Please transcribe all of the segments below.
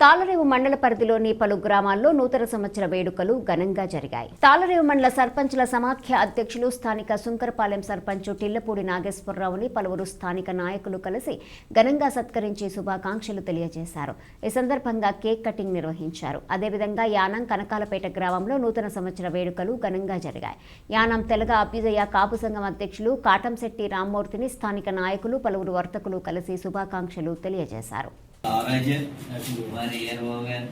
తాళరేవు మండల పరిధిలోని పలు గ్రామాల్లో నూతన సంవత్సర వేడుకలు ఘనంగా జరిగాయి. తాళరేవు మండల సర్పంచ్ల సమాఖ్య అధ్యక్షులు స్థానిక సుంకరపాలెం సర్పంచ్ టిల్లపూడి నాగేశ్వరరావుని పలువురు స్థానిక నాయకులు కలిసి ఘనంగా సత్కరించి శుభాకాంక్షలు తెలియజేశారు. ఈ సందర్భంగా కేక్ కటింగ్ నిర్వహించారు. అదేవిధంగా యానం కనకాలపేట గ్రామంలో నూతన సంవత్సర వేడుకలు ఘనంగా జరిగాయి. యానం తెలగ అభ్యుదయ కాపు సంఘం అధ్యక్షులు కాటంశెట్టి రామ్మూర్తిని స్థానిక నాయకులు పలువురు వర్తకులు కలిసి శుభాకాంక్షలు తెలియజేశారు. రాజు మరి ఏరో గారు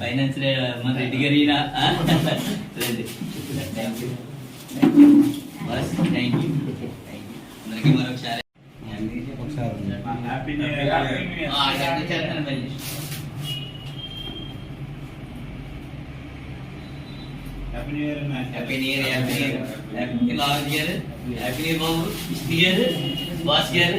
ఫైనాన్స్ మన రెడ్డి గారి ఈయన, ఆ? రండి thank you bus thank you అందరికీ మరొకసారి ఆ, చేస్తాను, చేస్తాను మళ్ళీ. Happy new year happy new year happy Lavan గారు హ్యాపీ న్యూ ఇయర్ బాబు విష్ణు గారు బాస్ గారు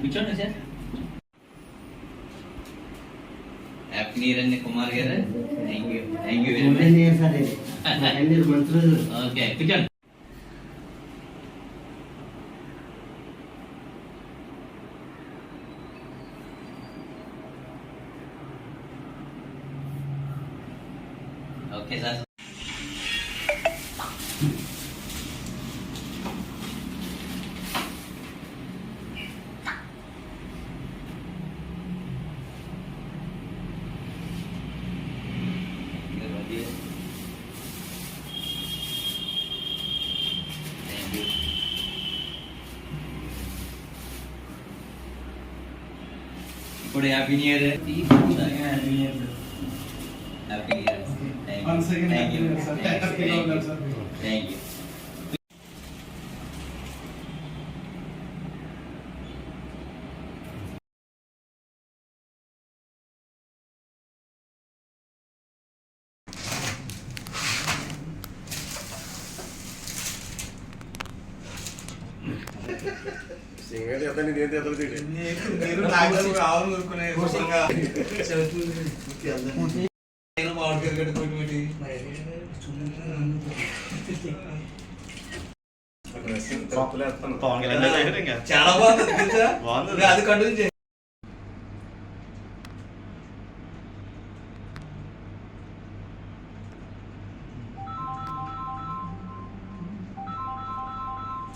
కూర్చోండి సార్. హ్యాపీ న్యూ ఇయర్ అండి కుమార్ గారు. Thank you thank you very much okay కూర్చోండి. Okay sir. ఇప్పుడు happy new year happy new year happy new year thank you happy New మీరు నాకు నేను చాలా బాగుంది. అది కంటిన్యూ